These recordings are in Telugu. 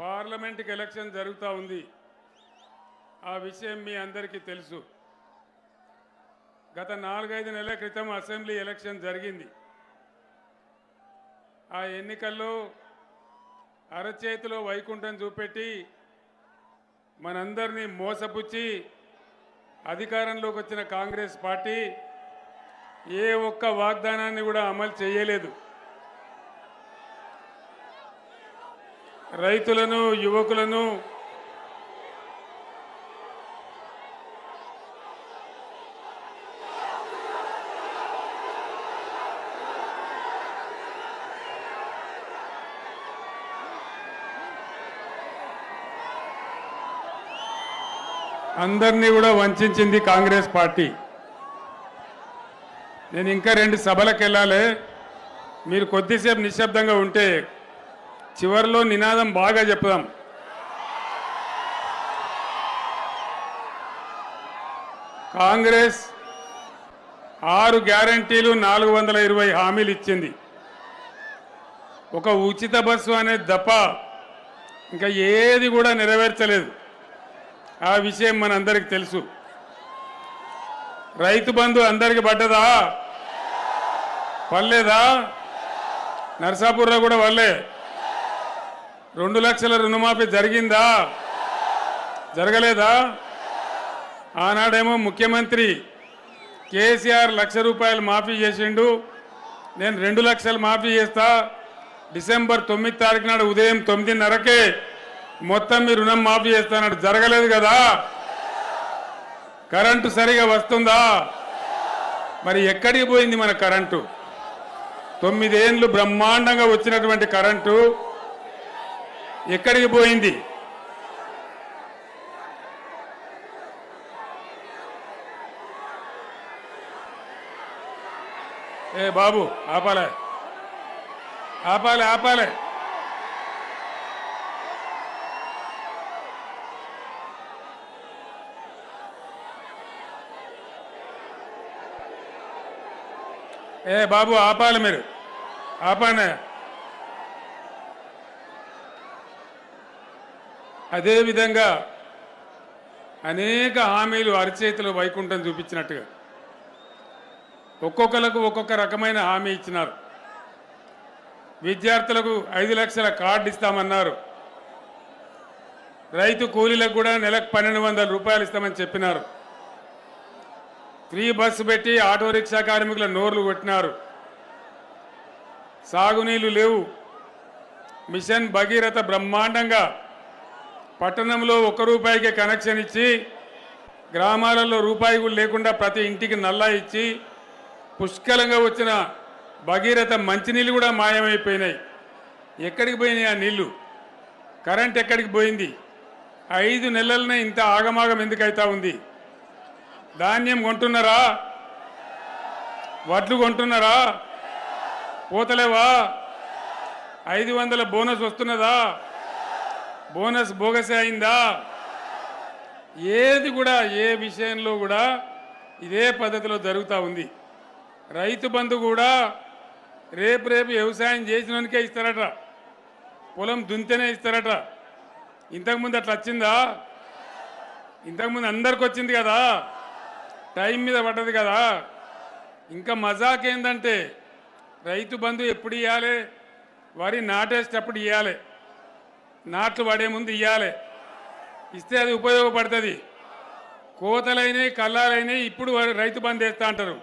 పార్లమెంట్కి ఎలక్షన్ జరుగుతూ ఉంది. ఆ విషయం మీ అందరికీ తెలుసు. గత నాలుగైదు నెలల క్రితం అసెంబ్లీ ఎలక్షన్ జరిగింది. ఆ ఎన్నికల్లో అరచేతిలో వైకుంఠం చూపెట్టి మనందరినీ మోసపుచ్చి అధికారంలోకి వచ్చిన కాంగ్రెస్ పార్టీ ఏ ఒక్క వాగ్దానాన్ని కూడా అమలు చేయలేదు. రైతులను యువకులను అందరినీ కూడా వంచింది కాంగ్రెస్ పార్టీ. నేను ఇంకా రెండు సభలకు వెళ్ళాలి మీరు కొద్దిసేపు నిశ్శబ్దంగా ఉంటే చివరిలో నినాదం బాగా చెప్దాం. కాంగ్రెస్ ఆరు గ్యారంటీలు నాలుగు వందల ఇరవై హామీలు ఇచ్చింది. ఒక ఉచిత బస్సు అనేది తప్ప ఇంకా ఏది కూడా నెరవేర్చలేదు. ఆ విషయం మనందరికి తెలుసు. రైతు బంధు అందరికి పడ్డదా? పర్లేదా నర్సాపూర్లో కూడా వల్లే రెండు లక్షల రుణమాఫీ జరిగిందా? జరగలేదా? ఆనాడేమో ముఖ్యమంత్రి కేసీఆర్ లక్ష రూపాయలు మాఫీ చేసిండు. నేను రెండు లక్షలు మాఫీ చేస్తా. డిసెంబర్ తొమ్మిది తారీఖు నాడు ఉదయం తొమ్మిదిన్నరకే మొత్తం మీ రుణం మాఫీ చేస్తానడు జరగలేదు కదా? కరెంటు సరిగా వస్తుందా? మరి ఎక్కడికి పోయింది మన కరెంటు? తొమ్మిదేండ్లు బ్రహ్మాండంగా వచ్చినటువంటి కరెంటు ఎక్కడికి పోయింది? ఏ బాబు ఆపాలే. ఆపాలే ఆపాలే. ఏ బాబు ఆపాలి మీరు. ఆపానే. అదేవిధంగా అనేక హామీలు అరిచేతిలో వైకుంఠం చూపించినట్టుగా ఒక్కొక్కలకు ఒక్కొక్క రకమైన హామీ ఇచ్చినారు. విద్యార్థులకు ఐదు లక్షల కార్డు ఇస్తామన్నారు. రైతు కూలీలకు కూడా నెలకు పన్నెండు వందల రూపాయలు ఇస్తామని చెప్పినారు. ఫ్రీ బస్సు పెట్టి ఆటో రిక్షా కార్మికుల నోర్లు కొట్టినారు. సాగునీళ్ళు లేవు. మిషన్ భగీరథ బ్రహ్మాండంగా పట్టణంలో ఒక్క రూపాయికి కనెక్షన్ ఇచ్చి గ్రామాలలో రూపాయి కూడా లేకుండా ప్రతి ఇంటికి నల్లా ఇచ్చి పుష్కలంగా వచ్చిన భగీరథ మంచినీళ్ళు కూడా మాయమైపోయినాయి. ఎక్కడికి పోయినాయి ఆ నీళ్ళు కరెంట్ ఎక్కడికి పోయింది? ఐదు నెలలనే ఇంత ఆగమాగం ఎందుకైతా ఉంది? ధాన్యం కొంటున్నారా? వడ్లు కొంటున్నారా? పోతలేవా? ఐదు వందల బోనస్ వస్తున్నదా? బోనస్ బోగసే అయిందా? ఏది కూడా ఏ విషయంలో కూడా ఇదే పద్ధతిలో జరుగుతూ ఉంది. రైతు బంధు కూడా రేపు రేపు వ్యవసాయం చేసినోనికే ఇస్తారట. పొలం దుంతేనే ఇస్తారట. ఇంతకుముందు అట్లా వచ్చిందా? ఇంతకుముందు అందరికి వచ్చింది కదా. టైం మీద పడ్డది కదా. ఇంకా మజాక్ ఏంటంటే రైతు బంధు ఎప్పుడు ఇవ్వాలి వరి నాటేసేటప్పుడు ఇవ్వాలి నాట్లు పడే ముందు ఇవ్వాలి ఇస్తే అది ఉపయోగపడుతుంది. కోతలైనవి కళ్ళాలైనవి ఇప్పుడు రైతు బంద్ వేస్తా అంటారు.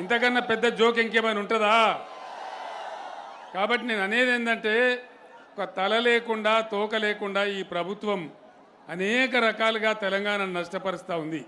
ఇంతకన్నా పెద్ద జోక్ ఇంకేమైనా ఉంటుందా? కాబట్టి నేను అనేది ఏంటంటే ఒక తల లేకుండా తోక లేకుండా ఈ ప్రభుత్వం అనేక రకాలుగా తెలంగాణను నష్టపరుస్తూ ఉంది.